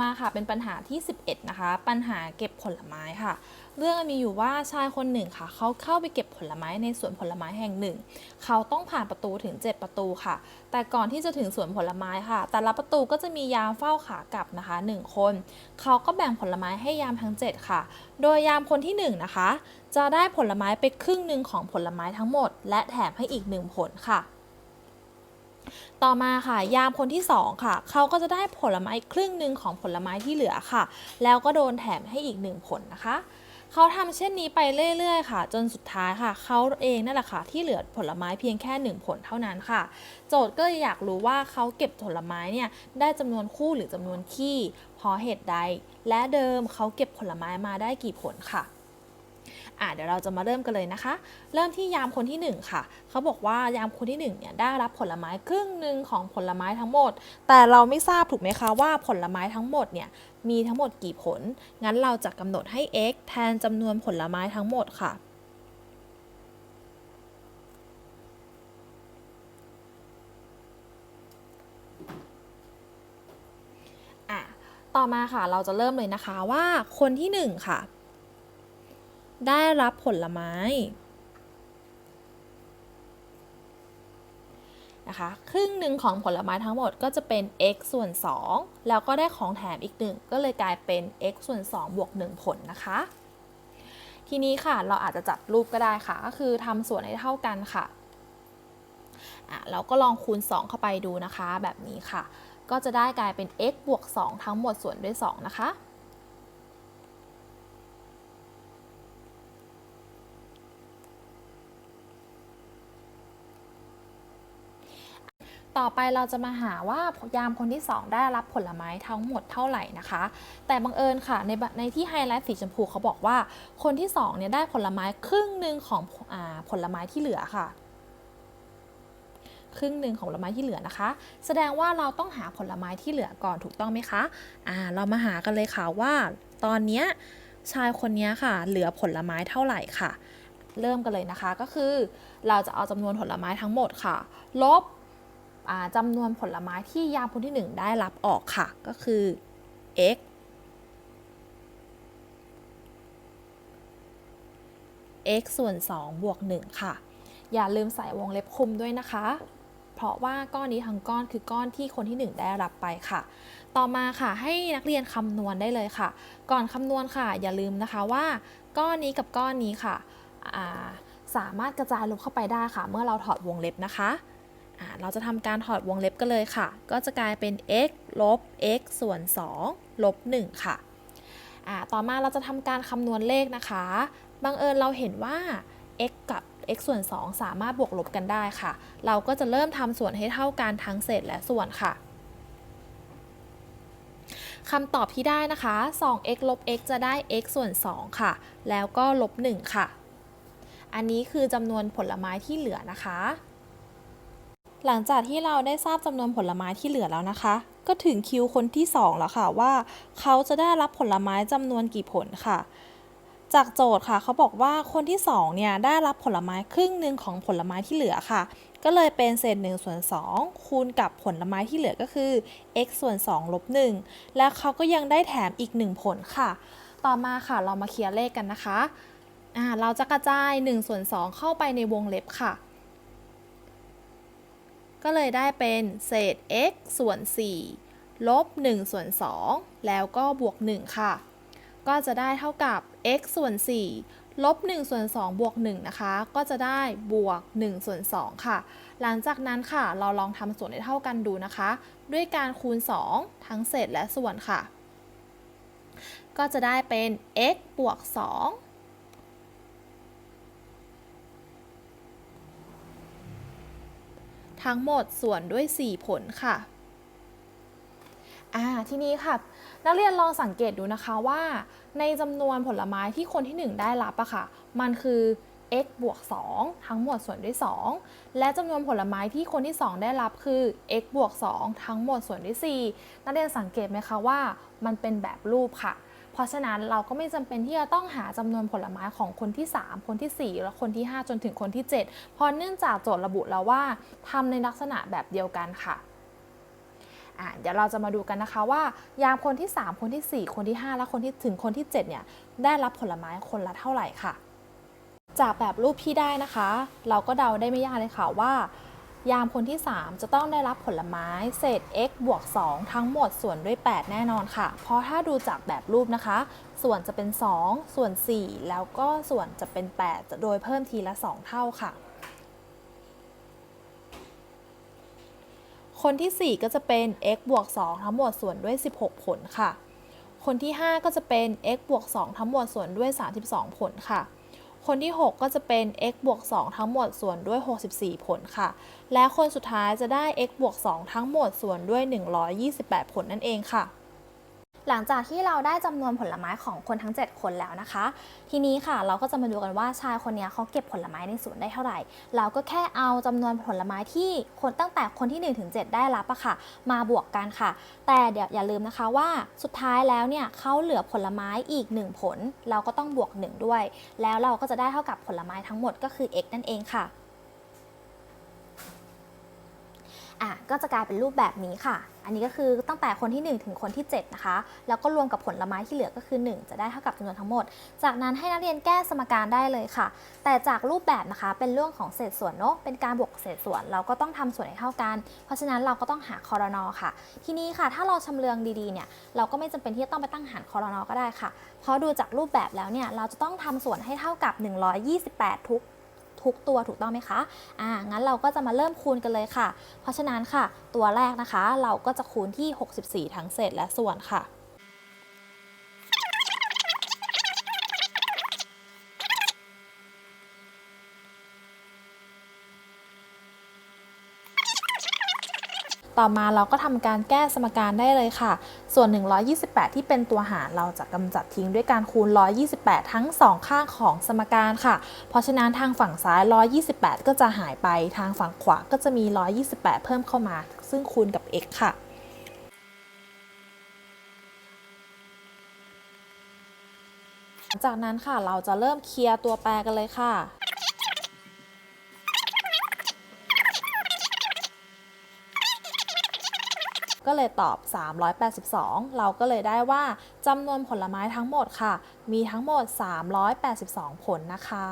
มาค่ะ เป็นปัญหาที่ 11 นะคะ ปัญหาเก็บผลไม้ค่ะ เรื่องมีอยู่ว่าชายคนหนึ่งค่ะ เขาเข้าไปเก็บผลไม้ในสวนผลไม้แห่งหนึ่ง เขาต้องผ่านประตูถึง 7 ประตูค่ะ แต่ก่อนที่จะถึงสวนผลไม้ค่ะ แต่ละประตูก็จะมียามเฝ้าขากลับนะคะ 1 คน เขาก็แบ่งผลไม้ให้ยามทั้ง 7 ค่ะ โดยยามคนที่ 1 นะคะ จะได้ผลไม้ไปครึ่งหนึ่งของผลไม้ทั้งหมด และแถมให้อีก 1 ผลค่ะ ต่อมาค่ะ ยามคนที่ 2 ค่ะ เขาก็จะได้ผลไม้ครึ่งหนึ่งของผลไม้ที่เหลือค่ะ แล้วก็โดนแถมให้อีก1ผลนะคะเขาทำเช่นนี้ไปเรื่อยๆ ค่ะ จนสุดท้ายค่ะ เขาเองนั่นแหละค่ะ ที่เหลือผลไม้เพียงแค่ 1 ผลเท่านั้นค่ะ โจทย์ก็เลยอยากรู้ว่าเขาเก็บผลไม้เนี่ยได้จำนวนคู่หรือจำนวนขี้เพราะเหตุใด และเดิมเขาเก็บผลไม้มาได้กี่ผลค่ะ อะเดี๋ยวเราจะมาเริ่มกันเลยนะคะ เริ่มที่ยามคนที่ 1 ค่ะ เขาบอกว่ายามคนที่1เนี่ยได้รับผลไม้ครึ่งหนึ่งของผลไม้ทั้งหมด แต่เราไม่ทราบถูกไหมคะว่าผลไม้ทั้งหมดเนี่ยมีทั้งหมดกี่ผล งั้นเราจะกำหนดให้ x แทนจำนวนผลไม้ทั้งหมดค่ะอะต่อมาค่ะเราจะเริ่มเลยนะคะว่าคนที่ 1 ค่ะ ได้รับผลไม้นะคะครึ่งหนึ่งของผลไม้ทั้งหมดก็จะเป็น x ส่วน 2 แล้วก็ได้ของแถมอีกหนึ่งก็เลยกลายเป็น x ส่วน 2 บวก 1 ผลนะคะ ทีนี้ค่ะเราอาจจะจัดรูปก็ได้ค่ะ ก็คือทำส่วนให้เท่ากันค่ะอะ เราก็ลองคูณ 2 เข้าไปดูนะคะ แบบนี้ค่ะ ก็จะได้กลายเป็น x บวก 2 ทั้งหมดส่วนด้วย 2 นะคะ ต่อไปเราจะมาหาว่ายามคนที่ 2 ได้รับผลไม้ทั้งหมดเท่าไหร่นะคะ แต่บังเอิญค่ะในในที่ไฮไลท์สีชมพูเขาบอกว่า คนที่2เนี่ยได้ผลไม้ครึ่งหนึ่งของอผลไม้ที่เหลือค่ะ ครึ่งหนึ่งของผลไม้ที่เหลือนะคะ แสดงว่าเราต้องหาผลไม้ที่เหลือก่อนถูกต้องไหมคะอ่าเรามาหากันเลยค่ะว่า ตอนนี้ชายคนนี้ค่ะ เหลือผลไม้เท่าไหร่ค่ะ เริ่มกันเลยนะคะก็คือ เราจะเอาจำนวนผลไม้ทั้งหมดค่ะ ลบ จำนวนผลไม้ที่ยามคนที่ 1 ได้รับออกค่ะ ก็คือ x x ส่วน2บวก1ค่ะ อย่าลืมใส่วงเล็บคุมด้วยนะคะ เพราะว่าก้อนนี้ทั้งก้อนคือก้อนที่คนที่ 1 ได้รับไปค่ะ ต่อมาค่ะให้นักเรียนคำนวณได้เลยค่ะ ก่อนคำนวณค่ะ อย่าลืมนะคะว่า ก้อนนี้กับก้อนนี้ค่ะ สามารถกระจายลบเข้าไปได้ค่ะ เมื่อเราถอดวงเล็บนะคะ เราจะทำการถอดวงเล็บกันเลยค่ะ ก็จะกลายเป็น x ลบ x ส่วน2ลบ1ค่ะ ต่อมาเราจะทำการคำนวณเลขนะคะ บังเอิญเราเห็นว่า x กับ x ส่วน 2 สามารถบวกลบกันได้ค่ะ เราก็จะเริ่มทำส่วนให้เท่ากันทั้งเศษและส่วนค่ะคำตอบที่ได้นะคะ 2x ลบ x จะได้ x ส่วน 2 ค่ะ แล้วก็ลบ 1 ค่ะ อันนี้คือจำนวนผลไม้ที่เหลือนะคะ หลังจากที่เราได้ทราบจำนวนผลไม้ที่เหลือแล้วนะคะ ก็ถึงคิวคนที่ 2 แล้วค่ะว่า เขาจะได้รับผลไม้จำนวนกี่ผลค่ะ จากโจทย์ค่ะเขาบอกว่าคนที่2เนี่ยได้รับผลไม้ครึ่งหนึ่งของผลไม้ที่เหลือค่ะ ก็เลยเป็นเศษ1ส่วน2คูณกับผลไม้ที่เหลือก็คือ x ส่วน2ลบ1แล้วเขาก็ยังได้แถมอีก 1 ผลค่ะ ต่อมาค่ะเรามาเคลียร์เลขกันนะคะอ่าเราจะกระจาย1ส่วน2เข้าไปในวงเล็บค่ะ ก็เลยได้เป็นเศษ x ส่วน 4 ลบ 1 ส่วน 2 แล้วก็บวก 1 ค่ะ ก็จะได้เท่ากับ x ส่วน 4 ลบ 1 ส่วน 2 บวก 1 นะคะ ก็จะได้บวก 1 ส่วน 2 ค่ะ หลังจากนั้นค่ะ เราลองทำส่วนให้เท่ากันดูนะคะ ด้วยการคูณ 2 ทั้งเศษและส่วนค่ะ ก็จะได้เป็น x บวก 2 ทั้งหมดส่วนด้วย 4 ผลค่ะอ่าทีนี้ค่ะ นักเรียนลองสังเกตดูนะคะว่า ในจำนวนผลไม้ที่คนที่ 1 ได้รับอะค่ะ มันคือ x บวก 2 ทั้งหมดส่วนด้วย 2 และจำนวนผลไม้ที่คนที่ 2 ได้รับคือ x บวก 2 ทั้งหมดส่วนด้วย 4 นักเรียนสังเกตไหมคะว่า มันเป็นแบบรูปค่ะ เพราะฉะนั้นเราก็ไม่จำเป็นที่จะต้องหาจำนวนผลไม้ของคนที่ 3 คนที่ 4 และคนที่ 5 จนถึงคนที่ 7 เพราะเนื่องจากโจทย์ระบุแล้วว่าทำในลักษณะแบบเดียวกันค่ะเดี๋ยวเราจะมาดูกันนะคะว่ายามคนที่ 3 คนทีสี่ 4 คนที่ 5 และคนที่ถึงคนที่ 7 เนี่ย ได้รับผลไม้คนละเท่าไหร่ค่ะ จากแบบรูปที่ได้นะคะ เราก็เดาได้ไม่ยากเลยค่ะว่า ยามคนที่ 3 จะต้องได้รับผลไม้เศษ x บวก 2 ทั้งหมดส่วนด้วย 8 แน่นอนค่ะ เพราะถ้าดูจากแบบรูปนะคะ ส่วนจะเป็น 2 ส่วน 4 แล้วก็ส่วนจะเป็น 8 โดยเพิ่มทีละ 2 เท่าค่ะ คนที่ 4 ก็จะเป็น x บวก 2 ทั้งหมดส่วนด้วย 16 ผลค่ะ คนที่ 5 ก็จะเป็น x บวก 2 ทั้งหมดส่วนด้วย 32 ผลค่ะ คนที่ 6 ก็จะเป็น x บวก 2 ทั้งหมดส่วนด้วย 64 ผลค่ะ และคนสุดท้ายจะได้ x บวก 2 ทั้งหมดส่วนด้วย 128 ผลนั่นเองค่ะ หลังจากที่เราได้จำนวนผลไม้ของคนทั้ง 7 คนแล้วนะคะ ทีนี้ค่ะเราก็จะมาดูกันว่าชายคนนี้เขาเก็บผลไม้ในสวนได้เท่าไหร่ เราก็แค่เอาจำนวนผลไม้ที่คนตั้งแต่คนที่1ถึง7ได้รับอะค่ะ มาบวกกันค่ะ แต่เดี๋ยวอย่าลืมนะคะว่าสุดท้ายแล้วเนี่ยเขาเหลือผลไม้อีก 1 ผล เราก็ต้องบวก 1 ด้วย แล้วเราก็จะได้เท่ากับผลไม้ทั้งหมดก็คือ x นั่นเองค่ะ อะก็จะกลายเป็นรูปแบบนี้ค่ะ อันนี้ก็คือตั้งแต่คนที่ 1 ถึงคนที่ 7 นะคะ แล้วก็รวมกับผลไม้ที่เหลือก็คือ 1 จะได้เท่ากับจำนวนทั้งหมด จากนั้นให้นักเรียนแก้สมการได้เลยค่ะ แต่จากรูปแบบนะคะเป็นเรื่องของเศษส่วนเนาะเป็นการบวกเศษส่วน เราก็ต้องทำส่วนให้เท่ากัน เพราะฉะนั้นเราก็ต้องหาคอรนอค่ะ ทีนี้ค่ะ ถ้าเราชำเลืองดีๆเนี่ยเราก็ไม่จำเป็นที่จะต้องไปตั้งหารคอรนอก็ได้ค่ะ เพราะดูจากรูปแบบแล้วเนี่ยเราจะต้องทำส่วนให้เท่ากับ 128 ทุก ทุกตัวถูกต้องไหมคะอ่างั้นเราก็จะมาเริ่มคูณกันเลยค่ะ เพราะฉะนั้นค่ะ ตัวแรกนะคะ เราก็จะคูณที่ 64 ทั้งเศษและส่วนค่ะ ต่อมาเราก็ทำการแก้สมการได้เลยค่ะ ส่วน 128 ที่เป็นตัวหารเราจะกำจัดทิ้งด้วยการคูณ 128 ทั้ง 2 ข้างของสมการค่ะ เพราะฉะนั้นทางฝั่งซ้าย 128 ก็จะหายไป ทางฝั่งขวาก็จะมี 128 เพิ่มเข้ามา ซึ่งคูณกับ x ค่ะหลังจากนั้นค่ะเราจะเริ่มเคลียร์ตัวแปรกันเลยค่ะ ก็เลยตอบ 382 เราก็เลยได้ว่าจำนวนผลไม้ทั้งหมดค่ะ มีทั้งหมด 382 ผลนะคะ